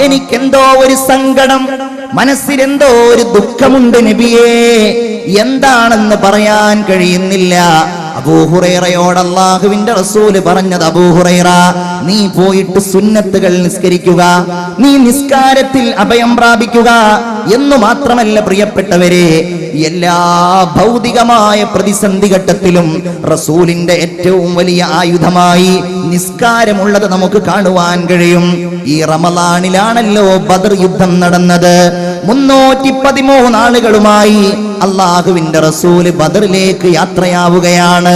എനിക്കെന്തോ ഒരു സങ്കടം മനസ്സിലെന്തോ ഒരു ദുഃഖമുണ്ട് നബിയേ. എന്താണെന്ന് പറയാൻ കഴിയുന്നില്ല. അബൂഹുറൈറയോട് അള്ളാഹുവിന്റെ റസൂൽ പറഞ്ഞത് അബൂഹുറൈറ നീ പോയിട്ട് സുന്നത്തുകൾ നിസ്കരിക്കുക നീ നിസ്കാരത്തിൽ അഭയം പ്രാപിക്കുക എന്ന് മാത്രമല്ല പ്രിയപ്പെട്ടവരെ എല്ലാ ഭൗതികമായ പ്രതിസന്ധി ഘട്ടത്തിലും റസൂലിന്റെ ഏറ്റവും വലിയ ആയുധമായി നിസ്കാരമുള്ളത് നമുക്ക് കാണുവാൻ കഴിയും. ഈ റമലാണിലാണല്ലോ ബദർ യുദ്ധം നടന്നത്. മുന്നൂറ്റി പതിമൂന്ന് ആളുകളുമായി അള്ളാഹുവിന്റെ റസൂൽ ബദറിലേക്ക് യാത്രയാവുകയാണ്.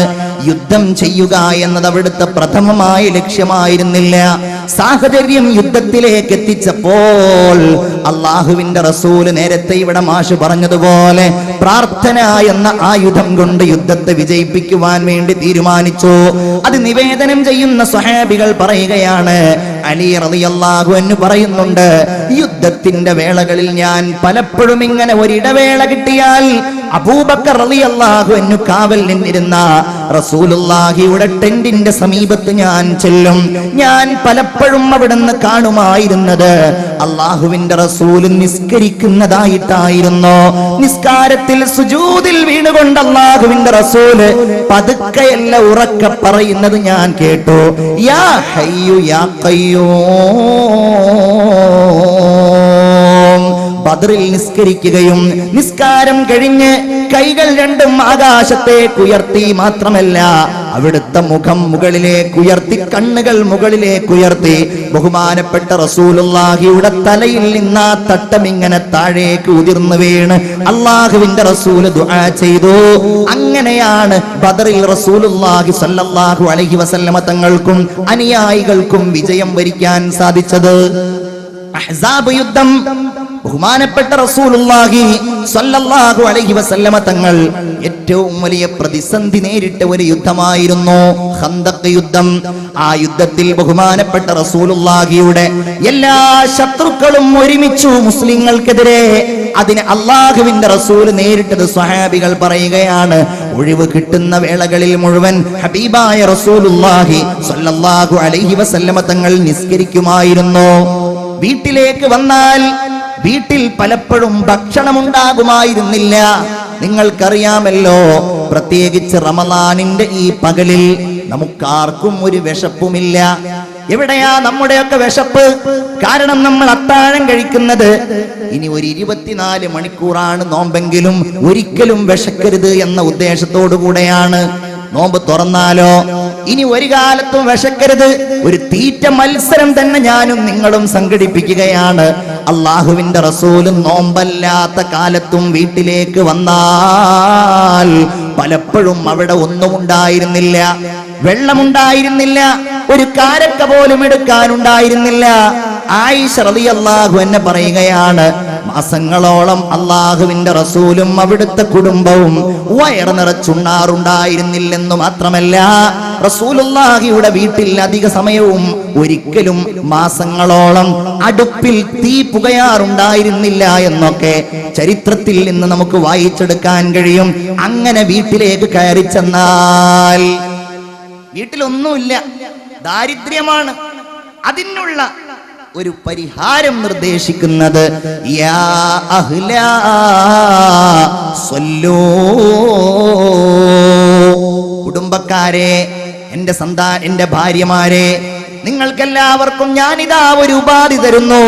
യുദ്ധം ചെയ്യുക എന്നത് അവിടുത്തെ പ്രഥമമായ ലക്ഷ്യമായിരുന്നില്ല. സാഹചര്യം യുദ്ധത്തിലേക്ക് എത്തിച്ചപ്പോൾ അള്ളാഹുവിന്റെ റസൂൽ നേരത്തെ ഇവിടെ മാഷ് പറഞ്ഞതുപോലെ പ്രാർത്ഥന എന്ന ആയുധം കൊണ്ട് യുദ്ധത്തെ വിജയിപ്പിക്കുവാൻ വേണ്ടി തീരുമാനിച്ചു. അത് നിവേദനം ചെയ്യുന്ന സ്വഹാബികൾ പറയുകയാണ് അലി റളിയല്ലാഹു അൻഹു പറയുന്നുണ്ട് യുദ്ധത്തിന്റെ വേളകളിൽ ഞാൻ പലപ്പോഴും ഇങ്ങനെ ഒരിടവേള കിട്ടിയാൽ അബൂബക്കർ റളിയല്ലാഹു അൻഹു കാവൽ നിന്നിരുന്ന റസൂലുള്ളാഹിയുടെ ടെന്റിന്റെ സമീപത്ത് ഞാൻ ചെല്ലും. ഞാൻ പലപ്പോഴും അവിടുന്ന് കാണുമായിരുന്നത് അള്ളാഹുവിന്റെ റസൂൽ നിസ്കരിക്കുന്നതായിട്ടായിരുന്നു? നിസ്കാരത്തിൽ സുജൂതിൽ വീണുകൊണ്ട് അള്ളാഹുവിന്റെ റസൂൽ പതുക്കെയല്ല ഉറക്ക പറയുന്നത് ഞാൻ കേട്ടു. യാ ഹയ്യു യാ ഖയ്യൂം. ബദറിൽ നിസ്കരിക്കുകയും നിസ്കാരം കഴിഞ്ഞ് കൈകൾ രണ്ടും ആകാശത്തേക്ക് ഉയർത്തി മാത്രമല്ല അവിടുത്തെ മുഖം മുകളിലേക്ക് ഉയർത്തി കണ്ണുകൾ മുകളിലേക്ക് ഉയർത്തി ബഹുമാനപ്പെട്ട റസൂലുള്ളാഹിയുടെ തലയിൽ നിന്ന് ആ തട്ടം ഇങ്ങനെ താഴേക്ക് ഉതിർന്നു വീണ് അള്ളാഹുവിന്റെ റസൂൽ ദുആ ചെയ്തു. അങ്ങനെയാണ് ബദറിൽ റസൂലുള്ളാഹി സല്ലല്ലാഹു അലൈഹി വസല്ലമ തങ്ങൾക്കും അനുയായികൾക്കും വിജയം വരിക്കാൻ സാധിച്ചത്. അഹ്സാബ് യുദ്ധം ബഹുമാനപ്പെട്ട റസൂലുള്ളാഹി സ്വല്ലല്ലാഹു അലൈഹി വസല്ലമ തങ്ങൾ ഏറ്റവും വലിയ പ്രതിസന്ധി നേരിട്ട ഒരു യുദ്ധമായിരുന്നു ഖന്തഖ് യുദ്ധം. ആ യുദ്ധത്തിൽ ബഹുമാനപ്പെട്ട റസൂലുള്ളാഹിയുടെ എല്ലാ ശത്രുക്കളും ഒരുമിച്ചു. മുസ്ലിങ്ങൾക്കെതിരെ അതിന് അള്ളാഹുവിന്റെ റസൂൽ നേരിട്ടത് സ്വഹാബികൾ പറയുകയാണ് ഒഴിവ് കിട്ടുന്ന വേളകളിൽ മുഴുവൻ ഹബീബായ റസൂലുള്ളാഹി സ്വല്ലല്ലാഹു അലൈഹി വസല്ലമ തങ്ങൾ നിസ്കരിക്കുമായിരുന്നു. വീട്ടിലേക്ക് വന്നാൽ വീട്ടിൽ പലപ്പോഴും ഭക്ഷണമുണ്ടാകുമായിരുന്നില്ല. നിങ്ങൾക്കറിയാമല്ലോ പ്രത്യേകിച്ച് റമദാനിന്റെ ഈ പകലിൽ നമുക്കാർക്കും ഒരു വിശപ്പുമില്ല. എവിടെയാ നമ്മുടെയൊക്കെ വിശപ്പ്? കാരണം നമ്മൾ അത്താഴം കഴിക്കുന്നത് ഇനി ഒരു ഇരുപത്തിനാല് മണിക്കൂറാണ് നോമ്പെങ്കിലും ഒരിക്കലും വിശക്കരുത് എന്ന ഉദ്ദേശത്തോടു കൂടെയാണ് നോമ്പ് തുറന്നാലോ? ഇനി ഒരു കാലത്തും വിശക്കരുത്. ഒരു തീറ്റ മത്സരം തന്നെ ഞാനും നിങ്ങളും സംഘടിപ്പിക്കുകയാണ്. അള്ളാഹുവിന്റെ റസൂലും നോമ്പല്ലാത്ത കാലത്തും വീട്ടിലേക്ക് വന്നാൽ പലപ്പോഴും അവിടെ ഒന്നും ഉണ്ടായിരുന്നില്ല വെള്ളമുണ്ടായിരുന്നില്ല ഒരു കാരക്ക പോലും എടുക്കാനുണ്ടായിരുന്നില്ല. ആയിഷ റളിയല്ലാഹു എന്നെ പറയുകയാണ് മാസങ്ങളോളം അള്ളാഹുവിന്റെ റസൂലും അവിടുത്തെ കുടുംബവും വയർ നിറച്ചുണ്ണാറുണ്ടായിരുന്നില്ലെന്ന് മാത്രമല്ല റസൂലുള്ളാഹിയുടെ വീട്ടിൽ അധിക സമയവും ഒരിക്കലും മാസങ്ങളോളം അടുപ്പിൽ തീ പുകയാറുണ്ടായിരുന്നില്ല എന്നൊക്കെ ചരിത്രത്തിൽ നിന്ന് നമുക്ക് വായിച്ചെടുക്കാൻ കഴിയും. അങ്ങനെ വീട്ടിലേക്ക് കയറി ചെന്നാൽ വീട്ടിലൊന്നുമില്ല. ദാരിദ്ര്യമാണ്. അതിനുള്ള ഒരു പരിഹാരം നിർദ്ദേശിക്കുന്നത് യാ അഹ്ല കുടുംബക്കാരെ എന്റെ സന്താ എന്റെ ഭാര്യമാരെ നിങ്ങൾക്കെല്ലാവർക്കും ഞാനിതാ ഒരു ഉപാധി തരുന്നു.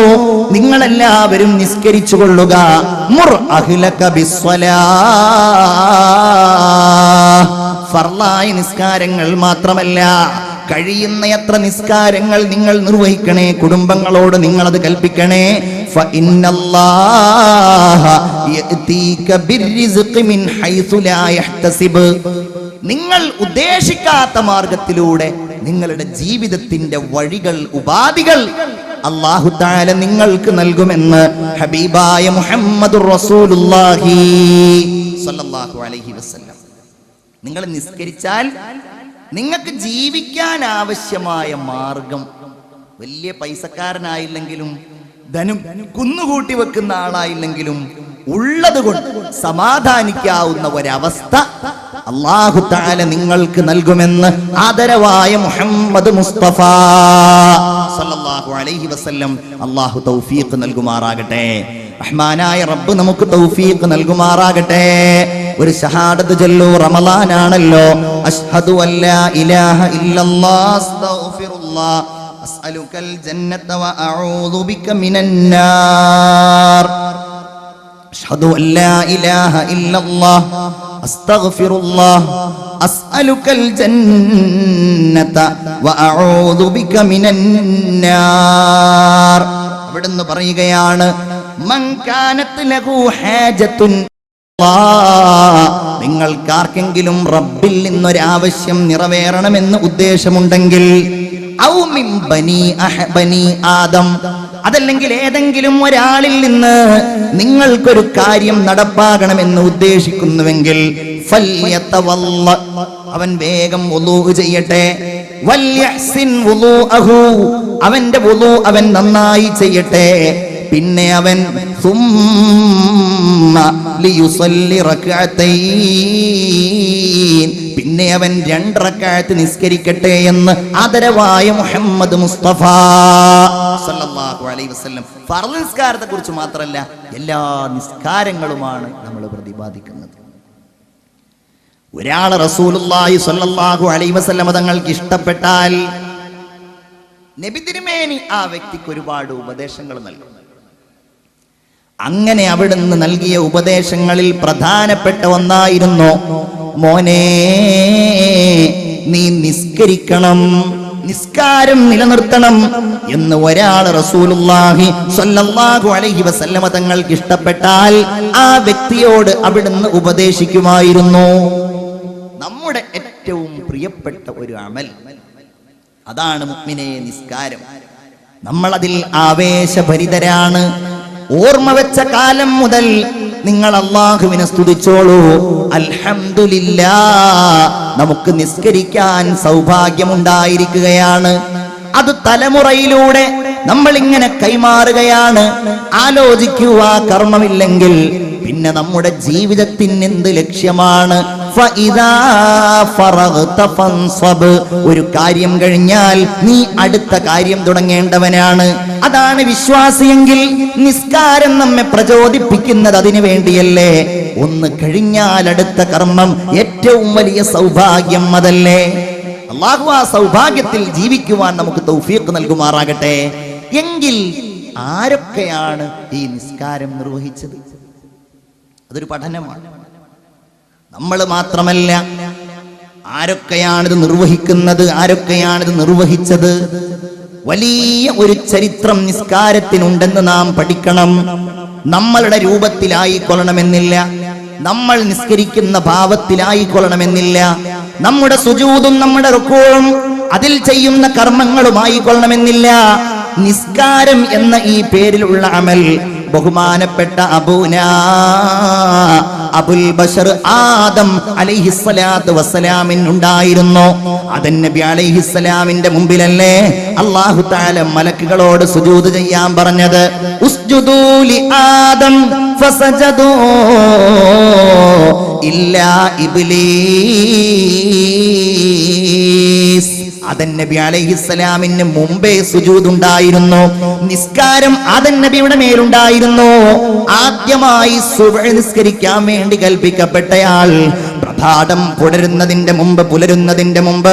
നിങ്ങളെല്ലാവരും നിസ്കരിച്ചു കൊള്ളുക. മുർ ഫർലായ നിസ്കാരങ്ങൾ മാത്രമല്ല കഴിയുന്നയത്ര നിസ്കാരങ്ങൾ നിങ്ങൾ നിർവഹിക്കണേ. കുടുംബങ്ങളോട് നിങ്ങൾ അത് കൽപ്പിക്കണേ. ഫ നിങ്ങൾ ഉദ്ദേശിക്കാത്ത മാർഗത്തിലൂടെ നിങ്ങളുടെ ജീവിതത്തിന്റെ വഴികൾ ഉപാധികൾ അള്ളാഹു താല നിങ്ങൾക്ക് നൽകുമെന്ന് ഹബീബായ മുഹമ്മദ് അലൈഹി വസല്ലം. നിങ്ങൾ നിസ്കരിച്ചാൽ നിങ്ങൾക്ക് ജീവിക്കാൻ ആവശ്യമായ മാർഗം. വലിയ പൈസക്കാരനായില്ലെങ്കിലും ധനം കുന്നുകൂട്ടി വെക്കുന്ന ആളായില്ലെങ്കിലും ഉള്ളത് കൊണ്ട് സമാധാനിക്കാവുന്ന ഒരവസ്ഥ അള്ളാഹു താല നിങ്ങൾക്ക് നൽകുമെന്ന് ആദരവായ മുഹമ്മദ് മുസ്തഫ സല്ലല്ലാഹു അലൈഹി വസല്ലം അള്ളാഹു തൗഫീഖ് നൽകുമാറാകട്ടെ. റഹ്മാനായ റബ്ബ് നമുക്ക് തൗഫീഖ് നൽകുമാറാകട്ടെ. ഒരു ഷഹാദത്ത് ചൊല്ലു റമലാനാണല്ലോ അഷ്ഹദു അല്ലാ ഇലാഹ ഇല്ലല്ലാഹ് അസ്തഗ്ഫിറുല്ലാഹ്. അസ്അലുക്കൽ ജന്നത വഅഊദു ബിക മിനന്നാർ أشهد أن لا إله إلا الله أستغفر الله أسألك الجنة وأعوذ بك من النار അവിടുന്ന് പറയുകയാണ് മൻ കാനത്ത് ലഹു ഹാജത്തുൻ നിങ്ങൾക്കാർക്കെങ്കിലും റബ്ബിൽ നിന്നൊരാവശ്യം നിറവേറണമെന്ന് ഉദ്ദേശമുണ്ടെങ്കിൽ ഔ മിൻ ബനി അഹ ബനി ആദം അതല്ലെങ്കിൽ ഏതെങ്കിലും ഒരാളിൽ നിന്ന് നിങ്ങൾക്കൊരു കാര്യം നടപ്പാകണമെന്ന് ഉദ്ദേശിക്കുന്നുവെങ്കിൽ. അവൻ വേഗം ചെയ്യട്ടെ. അവന്റെ അവൻ നന്നായി ചെയ്യട്ടെ പിന്നെ അവൻ. പിന്നെ അവൻ രണ്ടറക്കാലത്ത് നിസ്കരിക്കട്ടെ എന്ന് ആദരവായ മുഹമ്മദ് മുസ്തഫ സല്ലല്ലാഹു അലൈഹി വസല്ലം. നിസ്കാരത്തെ കുറിച്ച് മാത്രമല്ല എല്ലാ നിസ്കാരങ്ങളുമാണ് നമ്മൾ പ്രതിപാദിക്കുന്നത്. ഒരാൾ റസൂലുള്ളാഹി സ്വല്ലല്ലാഹു അലൈഹി വസല്ലം തങ്ങൾക്ക് ഇഷ്ടപ്പെട്ടാൽ നബി തിരുമേനി ആ വ്യക്തിക്ക് ഒരുപാട് ഉപദേശങ്ങൾ നൽകും. അങ്ങനെ അവിടുന്ന് നൽകിയ ഉപദേശങ്ങളിൽ പ്രധാനപ്പെട്ട ഒന്നായിരുന്നു മോനെ നീ നിസ്കരിക്കണം നിസ്കാരം നിലനിർത്തണം എന്ന് ഒരാൾ റസൂലുള്ളാഹി സ്വല്ലല്ലാഹു അലൈഹി വസല്ലമ തങ്ങൾക്ക് ഇഷ്ടപ്പെട്ടാൽ ആ വ്യക്തിയോട് അവിടുന്ന് ഉപദേശിക്കുമായിരുന്നു. നമ്മുടെ ഏറ്റവും പ്രിയപ്പെട്ട ഒരു അമൽ അതാണ് മുക്മിനെ നിസ്കാരം. നമ്മളതിൽ ആവേശഭരിതരാണ് ഓർമ്മ വെച്ച കാലം മുതൽ നിങ്ങൾ അള്ളാഹുവിനെ സ്തുതിച്ചോളൂ. അൽഹംദുലില്ലാ. നമുക്ക് നിസ്കരിക്കാൻ സൗഭാഗ്യമുണ്ടായിരിക്കുകയാണ്. അത് തലമുറയിലൂടെ നമ്മൾ ഇങ്ങനെ കൈമാറുകയാണ്. ആലോചിക്കൂ ആ കർമ്മമില്ലെങ്കിൽ പിന്നെ നമ്മുടെ ജീവിതത്തിന് എന്ത് ലക്ഷ്യമാണ്. ഒരു കാര്യം കഴിഞ്ഞാൽ നീ അടുത്ത കാര്യം തുടങ്ങേണ്ടവനാണ്. അതാണ് വിശ്വാസിയെങ്കിൽ നിസ്കാരം നമ്മെ പ്രചോദിപ്പിക്കുന്നത് അതിനു വേണ്ടിയല്ലേ? ഒന്ന് കഴിഞ്ഞാൽ അടുത്ത കർമ്മം ഏറ്റവും വലിയ സൗഭാഗ്യം അതല്ലേ? അള്ളാഹു ആ സൗഭാഗ്യത്തിൽ ജീവിക്കുവാൻ നമുക്ക് തൗഫീഖ് നൽകുമാറാകട്ടെ. എങ്കിൽ ആരൊക്കെയാണ് ഈ നിസ്കാരം നിർവഹിച്ചത്? അതൊരു പഠനമാണ്. നമ്മൾ മാത്രമല്ല. ആരൊക്കെയാണിത് നിർവഹിക്കുന്നത്? ആരൊക്കെയാണിത് നിർവഹിച്ചത്? വലിയ ഒരു ചരിത്രം നിസ്കാരത്തിനുണ്ടെന്ന് നാം പഠിക്കണം. നമ്മളുടെ രൂപത്തിലായിക്കൊള്ളണമെന്നില്ല. നമ്മൾ നിസ്കരിക്കുന്ന ഭാവത്തിലായിക്കൊള്ളണമെന്നില്ല. നമ്മുടെ സുജൂതും നമ്മുടെ റുക്കോളും അതിൽ ചെയ്യുന്ന കർമ്മങ്ങളുമായി കൊള്ളണമെന്നില്ല നിസ്കാരം എന്ന ഈ പേരിലുള്ള അമൽ ബഹുമാനപ്പെട്ട അബൂന അബുൽ ബഷർ ആദം അലൈഹിസ്സലാത്ത് വസ്സലാമിൻ ഉണ്ടായിരുന്നു. അതൻ നബി അലൈഹിസ്സലാമിന്റെ മുമ്പിലല്ലേ അള്ളാഹു താല മലക്കുകളോട് സുജൂദ് ചെയ്യാൻ പറഞ്ഞത്. ഉസ്ജുദൂലി ആദം ഫസജദൂ ഇല്ലാ ഇബ്ലീസ്. അതൻ നബി അലൈഹിസ്സലാമിന് മുമ്പേ സുജൂദ് ഉണ്ടായിരുന്നു നിസ്കാരം അതൻ നബിയുടെ മേലുണ്ടായിരുന്നു. ആദ്യമായി സുബഹ് നിസ്കരിക്കാൻ വേണ്ടി കൽപ്പിക്കപ്പെട്ടയാൾ പ്രഭാതം പുലരുന്നതിന്റെ മുമ്പ് പുലരുന്നതിന്റെ മുമ്പ്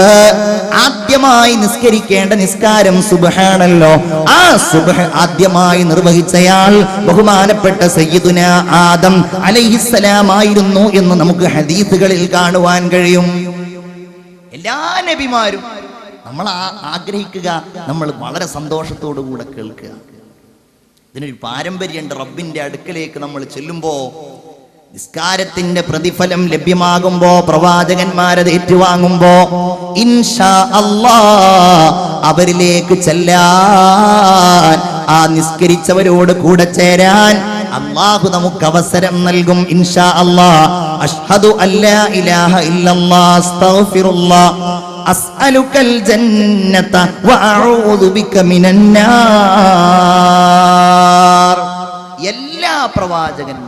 ആദ്യമായി നിസ്കരിക്കേണ്ട നിസ്കാരം സുബഹാണല്ലോ ആ സുബഹ് ആദ്യമായി നിർവഹിച്ചയാൾ ബഹുമാനപ്പെട്ട സയ്യിദുന ആദം അലൈഹിസ്സലാമായിരുന്നു എന്ന് നമുക്ക് ഹദീസുകളിൽ കാണുവാൻ കഴിയും. എല്ലാ നബിമാരും നമ്മൾ ആഗ്രഹിക്കുക നമ്മൾ വളരെ സന്തോഷത്തോടു കൂടെ കേൾക്കുക. ഇതിനൊരു പാരമ്പര്യമുണ്ട് റബ്ബിന്റെ അടുക്കലേക്ക് നമ്മൾ ചെല്ലുമ്പോ നിസ്കാരത്തിന്റെ പ്രതിഫലം ലഭ്യമാകുമ്പോ പ്രവാചകന്മാരത് ഏറ്റുവാങ്ങുമ്പോ ഇൻഷാ അല്ലാ അവരിലേക്ക് ചെല്ലാൻ ആ നിസ്കരിച്ചവരോട് കൂടെ ചേരാൻ അള്ളാഹു നമുക്ക് അവസരം നൽകും ഇൻഷാ അല്ലാ. അഷ്ഹദു അല്ലാ ഇലാഹ ഇല്ലല്ലാ അസ്തഗ്ഫിറുല്ലാ. അസ്അലുക്കൽ ജന്നത വഅഊദു ബിക മിനന്നാർ എല്ലാ പ്രവാചകന്മാരും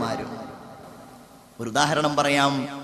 ഒരു ഉദാഹരണം പറയാം.